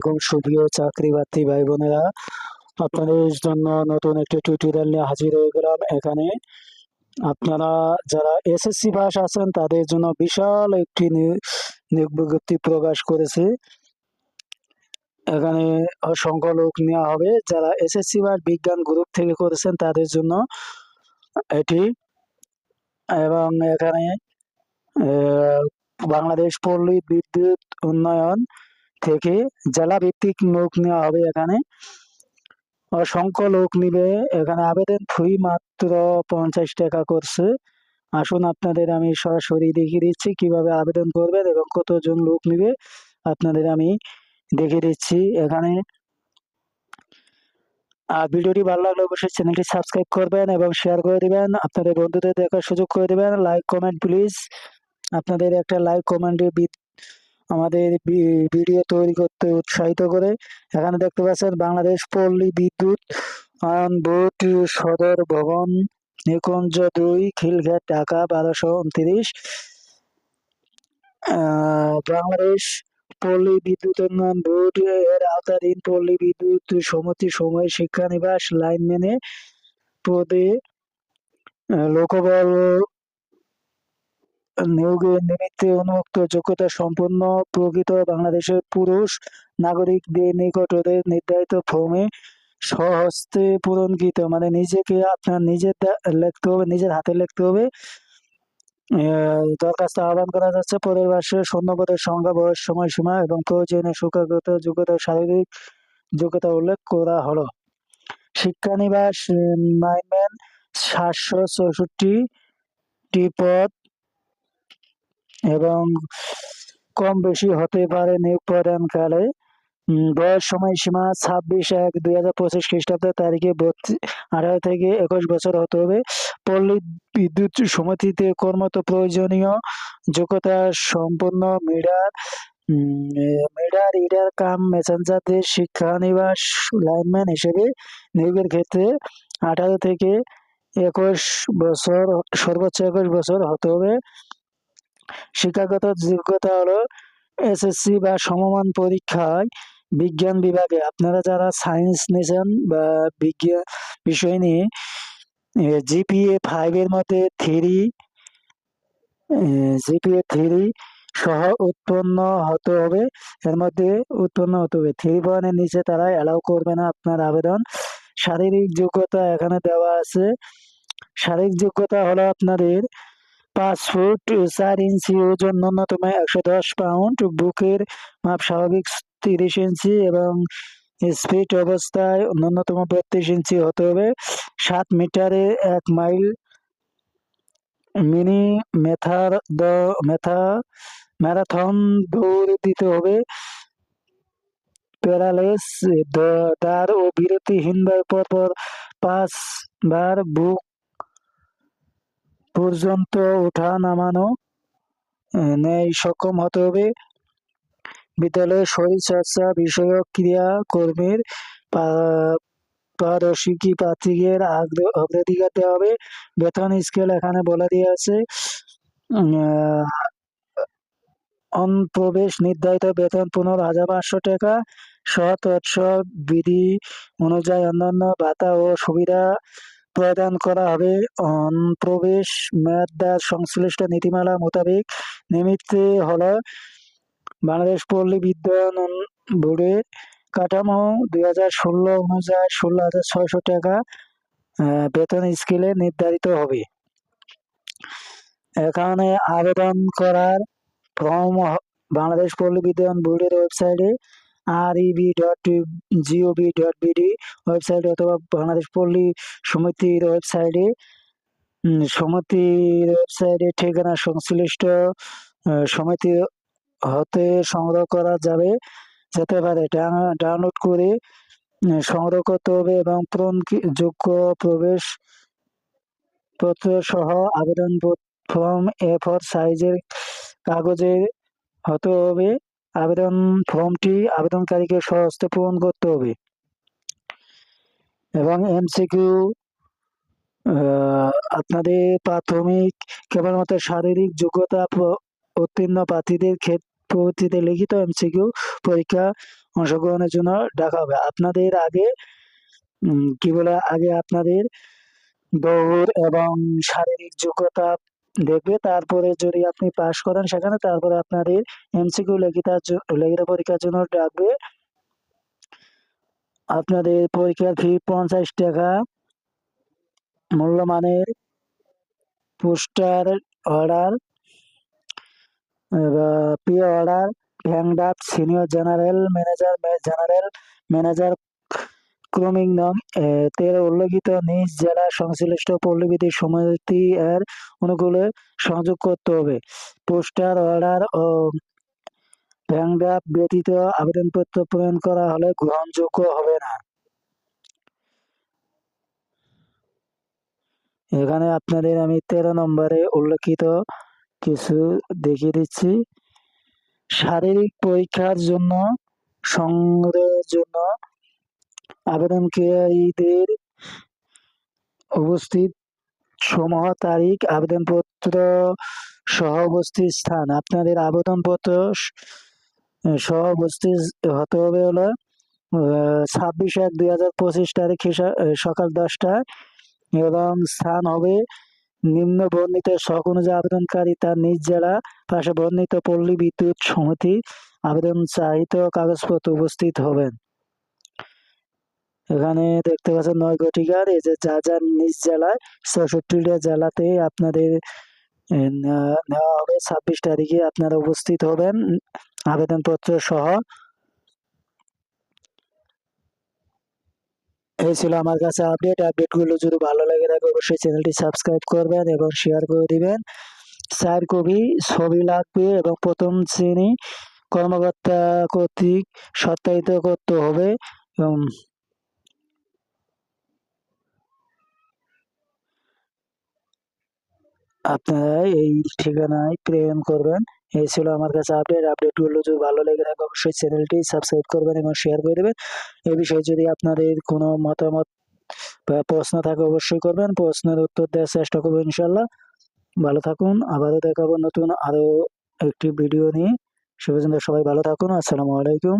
এবং সুপ্রিয় চাকরি প্রার্থী ভাই বোনেরা আপনাদের জন্য নতুন একটি টিউটোরিয়াল নিয়ে হাজির হয়ে গেলাম। এখানে আপনারা যারা এসএসসি পাস আছেন, তাদের জন্য বিশাল একটি নিয়োগ বিজ্ঞপ্তি প্রকাশ করেছে। এখানে অসংখ্য লোক নেওয়া হবে। যারা এসএসসি বা বিজ্ঞান গ্রুপ থেকে করেছেন, তাদের জন্য এটি এবং এখানে বাংলাদেশ পল্লী বিদ্যুৎ উন্নয়ন থেকে জেলা ভিত্তিক লোক নেওয়া হবে এখানে। অসংখ্য লোক নিবে। এখানে আবেদন ফি মাত্র পঞ্চাশ টাকা করছে। আসুন আপনাদের আমি সরাসরি দেখিয়ে দিচ্ছি কীভাবে আবেদন করবেন এবং কতজন লোক নিবে আপনাদের আমি দেখিয়ে দিচ্ছি এখানে। আর ভিডিওটি ভালো লাগলে অবশ্যই চ্যানেলটি সাবস্ক্রাইব করবেন এবং শেয়ার করে দিবেন। আপনাদের বন্ধুদের দেখার সুযোগ করে দিবেন। Like, comment please. আপনাদের একটা লাইক কমেন্টে আমাদের ভিডিও তৈরি করতে উৎসাহিত করে। এখানে দেখতে পাচ্ছেন বাংলাদেশ পল্লী বিদ্যুৎ বোর্ড সদর ভবন, নিকুঞ্জ দুই, খিলঘাট, ঢাকা, বারোশো উনত্রিশ। বাংলাদেশ পল্লী বিদ্যুৎ উন্নয়ন বোর্ড এর আওতাধীন পল্লী বিদ্যুৎ সমিতি সময় শিক্ষানিবাস লাইন মেনে পদে লোকবল নিয়োগের নিমিত্তে উন্মুক্ত যোগ্যতা সম্পন্ন প্রকৃত বাংলাদেশের পুরুষ নাগরিকদের নিকট ওদের নির্ধারিত ফর্মে স্বহস্তে পূরণকৃত মানে নিজেকে আপনার নিজের লিখতে হবে, নিজের হাতে লিখতে হবে। দরখাস্ত আহ্বান করা যাচ্ছে পরের মাসে শূন্যপদের সংখ্যা, বয়স, সময়সীমা এবং প্রয়োজনীয় শিক্ষাগত যোগ্যতা, শারীরিক যোগ্যতা উল্লেখ করা হলো। শিক্ষানিবাস নাইনম্যান, সাতশো চৌষট্টি টি পদ এবং কম বেশি হতে পারে নিয়োগ প্রদানকালে। বয়স সময়সীমা ছাব্বিশ এক দুই হাজার পঁচিশ খ্রিস্টাব্দ তারিখে আঠারো থেকে একুশ বছর হতে হবে। পল্লী বিদ্যুৎ সমিতিতে কর্মত প্রয়োজনীয় যোগ্যতা সম্পূর্ণ মিডার মিডার, রিডার, কাম মেসেঞ্জারদের শিক্ষানিবাস লাইনম্যান হিসেবে নিয়োগের ক্ষেত্রে আঠারো থেকে একুশ বছর, সর্বোচ্চ একুশ বছর হতে হবে। শিক্ষাগত যোগ্যতা হলো এসএসসি বা সমমান পরীক্ষায় বিজ্ঞান বিভাগে। আপনারা যারা সায়েন্স নিয়েছেন বা বিজ্ঞান বিষয় নিয়ে জিপিএ ফাইভের মধ্যে থ্রি জিপিএ থ্রি সহ উৎপন্ন হতে হবে। এর মধ্যে উৎপন্ন হতে হবে। থ্রি পয়েন্টের নিচে তারা অ্যালাউ করবে না আপনার আবেদন। শারীরিক যোগ্যতা এখানে দেওয়া আছে। শারীরিক যোগ্যতা হলো আপনাদের পাঁচ ফুট চার ইঞ্চি ওজন ন্যূনতম একশো দশ পাউন্ড, বুকের মাপ স্বাভাবিক তিরিশ ইঞ্চি এবং স্পিড অবস্থায় ন্যূনতম বত্রিশ ইঞ্চি হতে হবে। সাত মিটারে এক মাইল মিনি মেথার দ, মেথা ম্যারাথন দৌড় দিতে হবে। প্যারালেস দ- দাঁড় ও বিরতিহীনভাবে পরপর পাঁচ বার বুক পর্যন্ত ওঠা নামানো নেই, সক্ষম হতে হবে। বিদ্যালয়ে শরীরচর্চা বিষয়ক ক্রিয়া কর্মীর পা- প্রার্থীদের অগ্রাধিকার দেওয়া হবে। বেতন স্কেল এখানে বলে দেওয়া আছে। অনুপ্রবেশ নির্ধারিত বেতন পনেরো হাজার পাঁচশো টাকা সৎ উৎসব বিধি অনুযায়ী অন্যান্য ভাতা ও সুবিধা প্রদান করা হবে। অনুপ্রবেশ মেয়াদদার সংশ্লিষ্ট নীতিমালা মোতাবেক নিমিত্তে হলো বাংলাদেশ পল্লী বিদ্যুৎ বোর্ডের কাঠামো দুই হাজার ষোলো অনুযায়ী ষোলো হাজার ছয়শো টাকা বেতন স্কেলে নির্ধারিত হবে। এখানে আবেদন করার ফর্ম বাংলাদেশ পল্লী বিদ্যুৎ বোর্ডের ওয়েবসাইটে R EB dot gov dot BD website অথবা বাংলাদেশ পল্লী সমিতির ওয়েবসাইটে সমিতির ওয়েবসাইটে ঠিকানা সংশ্লিষ্ট সমিতি হতে সংগ্রহ করা যাবে। যেতে পারে ডাউন- ডাউনলোড করে সংগ্রহ করতে হবে এবং পূরণ যোগ্য প্রবেশ পত্র সহ আবেদন ফর্ম এ ফোর সাইজের কাগজে হতে হবে। আবেদন ফর্মটি আবেদনকারীকে সহজে পূরণ করতে হবে। এবং এমসিকিউ আপনাদের প্রাথমিক কেবলমাত্র শারীরিক যোগ্যতা উত্তীর্ণ প্রার্থীদের ক্ষেত- পরবর্তীতে লিখিত এমসিকিউ পরীক্ষা অংশগ্রহণের জন্য ডাকা হবে। আপনাদের আগে কি বলে, আগে আপনাদের দৌড় এবং শারীরিক যোগ্যতা দেখবে তারপরে যদি আপনি পাশ করেন সেখানে, তারপরে আপনাদের এমসিকিউ লিখিত লিখিত পরীক্ষার জন্য ডাকবে। আপনাদের পরীক্ষার ফি পঞ্চাশ টাকা। মূল্যমানের poster order P order হ্যাংডাপ senior general manager general manager ক্রমিক নং তেরো উল্লেখিত নিজ জেলা সংশ্লিষ্ট পল্লীবিদ্যুৎ সমিতি এর অনুকূলে সংযোগ করতে হবে। পোস্টার অর্ডার ও হ্যাংডাপ ব্যতীত আবেদনপত্র প্রেরণ করা হলে গ্রহণযোগ্য হবে না। এখানে আপনাদের আমি তেরো নম্বরে উল্লেখিত কিছু দেখিয়ে দিচ্ছি। শারীরিক পরীক্ষার জন্য, সংগ্রহের জন্য আবেদনকারীদের উপস্থিত সমূহ তারিখ, আবেদনপত্র সহ উপস্থিত স্থান। আপনাদের আবেদনপত্র সহ উপস্থিত হতে হবে হলো ছাব্বিশ এক দুই হাজার পঁচিশ তারিখ সকাল দশটায় এবং স্থান হবে নিম্ন বর্ণিত শখ অনুযায়ী আবেদনকারী তার নিজ জেলা পাশে বর্ণিত পল্লী বিদ্যুৎ সমিতি আবেদন চাহিত কাগজপত্র উপস্থিত হবেন। এখানে দেখতে পাচ্ছেন নয় ঘটিকার এই যে যা যা নিজ জেলায় চৌষট্টিটা জেলাতে আপনাদের নেওয়া হবে। ছাব্বিশ তারিখে আপনারা উপস্থিত হবেন। আবেদনপত্র সহ। এই ছিল আমার কাছে আপডেট। আপডেটগুলো যদি ভালো লাগে থাকে, অবশ্যই চ্যানেলটি সাবস্ক্রাইব করবেন এবং শেয়ার করে দিবেন। চার কপি ছবি লাগবে এবং প্রথম শ্রেণি কর্মকর্তা কর্তৃক সত্যায়িত করতে হবে। এবং আপনারা এই ঠিকানায় প্রেরণ করবেন। এই ছিল আমার কাছে আপডেট আপডেটগুলো যদি ভালো লেগে থাকে, অবশ্যই চ্যানেলটি সাবস্ক্রাইব করবেন এবং শেয়ার করে দেবেন। এই বিষয়ে যদি আপনাদের কোনো মতামত বা প্রশ্ন থাকে, অবশ্যই করবেন। প্রশ্নের উত্তর দেওয়ার চেষ্টা করব ইনশাল্লাহ ভালো থাকুন। আবারও দেখাবো নতুন আরও একটি ভিডিও নিয়ে। সে পর্যন্ত সবাই ভালো থাকুন। আসসালামু আলাইকুম।